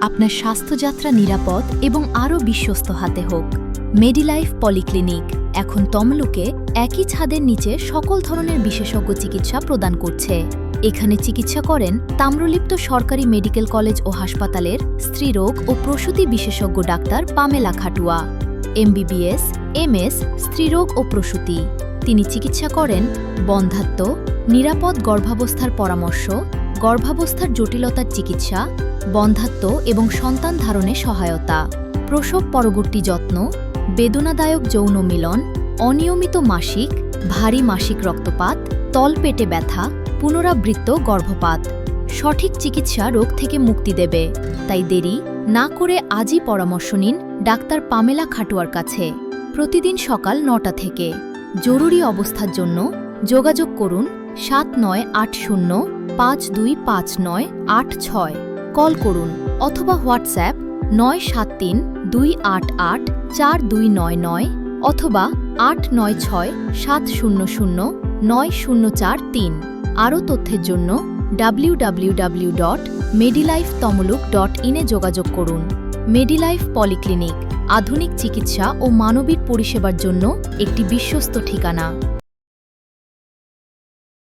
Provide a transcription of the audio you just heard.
আপনার স্বাস্থ্যযাত্রা নিরাপদ এবং আরও বিশ্বস্ত হাতে হোক। মেডিলাইফ পলিক্লিনিক এখন তমলুকে একই ছাদের নিচে সকল ধরনের বিশেষজ্ঞ চিকিৎসা প্রদান করছে। এখানে চিকিৎসা করেন তাম্রলিপ্ত সরকারি মেডিকেল কলেজ ও হাসপাতালের স্ত্রীরোগ ও প্রসূতি বিশেষজ্ঞ doctor Pamela Khatua. MBBS, MS, স্ত্রীরোগ ও প্রসূতি। তিনি চিকিৎসা করেন বন্ধাত্ম, নিরাপদ গর্ভাবস্থার পরামর্শ, গর্ভাবস্থার জটিলতার চিকিৎসা বন্ধাত্ম এবং সন্তান ধারণে সহায়তা। প্রসব পরবর্তী যত্ন, বেদনাদায়ক যৌন মিলন, অনিয়মিত মাসিক, ভারী মাসিক রক্তপাত তলপেটে ব্যথা, পুনরাবৃত্ত গর্ভপাত। সঠিক চিকিৎসা রোগ থেকে মুক্তি দেবে। তাই দেরি না করে আজই পরামর্শ নিন ডাক্তার পামেলা খাটুয়ার কাছে। প্রতিদিন সকাল নটা থেকে। জরুরি অবস্থার জন্য যোগাযোগ করুন সাত নয় আট শূন্য পাঁচ দুই পাঁচ নয় আট ছয়। কল করুন অথবা হোয়াটসঅ্যাপ নয় সাত তিন দুই আট আট চার দুই নয় নয় অথবা আট নয় ছয় সাত শূন্য শূন্য নয় শূন্য চার তিন। আরও তথ্যের জন্য ডাব্লিউডাব্লিউডাব্লিউ ডট মেডিলাইফ তমলুক ডট ইনে যোগাযোগ করুন। মেডিলাইফ পলিক্লিনিক আধুনিক চিকিৎসা ও মানবিক পরিষেবার জন্য একটি বিশ্বস্ত ঠিকানা।